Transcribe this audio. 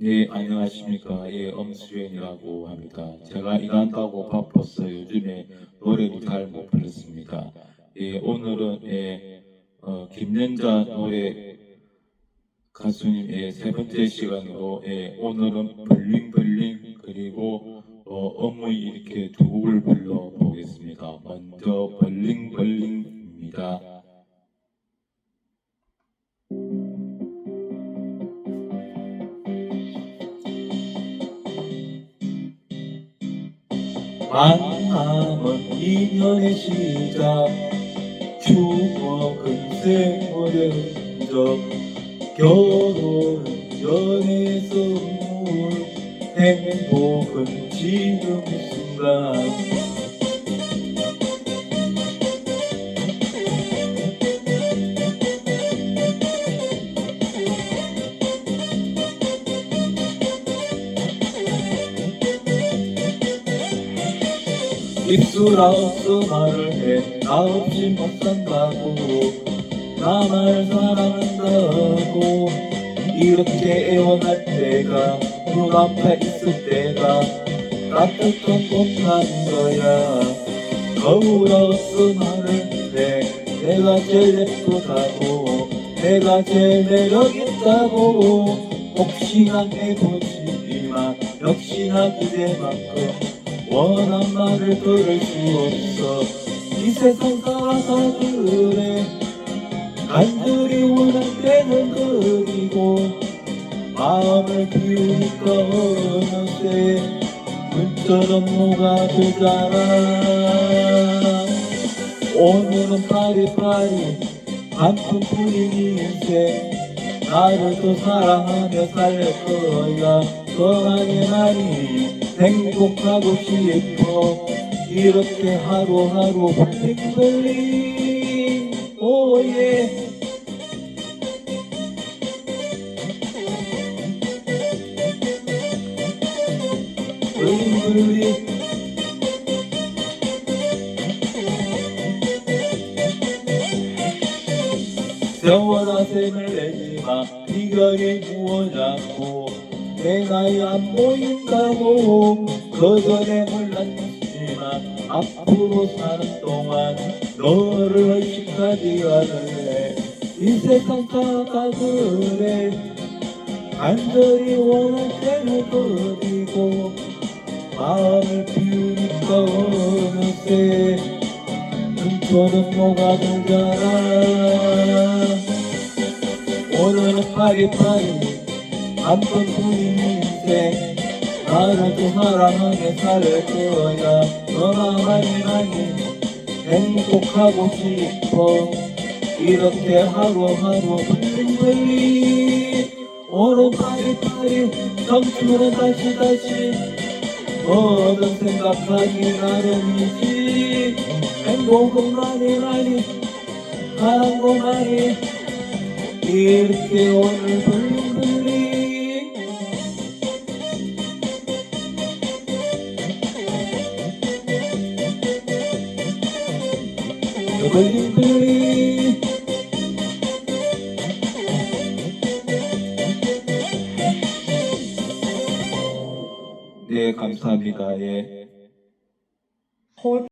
네, 안녕하십니까. 예, 엄수현이라고 합니다. 제가 일한다고 바빠서 요즘에 노래를 잘 못 불렀습니다. 예, 오늘은 예, 어, 김연자 노래 가수님의 세 번째 시간으로 예, 오늘은 블링블링 그리고 어, 어머니 이렇게 두 곡을 불러보겠습니다. 먼저 블링블링입니다. 만남은 인연의 시작. 추억은 세월의 흔적. 결혼은 연애의 선물 행복은 지금 이 순간 입술 없어 말을 해 나 없이 못 산다고. 나만 사랑한다고. 이렇게 애원할 때가 눈앞에 있을 때가 따뜻한 꽃난 거야. 거울 없어 말을 해 내가 제일 예쁘다고. 내가 제일 매력 있다고. 혹시나 해보지만 역시나 그대만큼 원한 말을 들을 수 없어. 이 세상 사람들의 간절히 원할 때는 그리고 마음을 비우니까 어느새 물처럼 녹아들잖아. 오늘은 파리파리 한푼뿐인 인생 나를 더 사랑하며 살 거야. 더 많이 많이 행복하고 싶어 이렇게 하루하루 블링블링 오예. 블링블링 세월아 내지마. 비결이 무엇냐고 내 나이 안 보인다고 그전에 몰랐지만 앞으로 사는 동안 너를 의식하지 않을래. 이 세상 다가 그래. 간절히 원할 때는 그리고 마음을 비우니까 어느새 눈처럼 녹아들잖아. 오늘은 파리파리 한번 뿐인 인생 나를 또 사랑하게 살 거야 너나 많이 행복하고 싶어. 이렇게 하루하루 블링블링 오늘 파리파리 청춘은 다시 다시 뭐든 생각하기 나름이지. 행복은 많이 많이 사랑도 많이. 이렇게 오늘 블링블 네 감사합니다 예.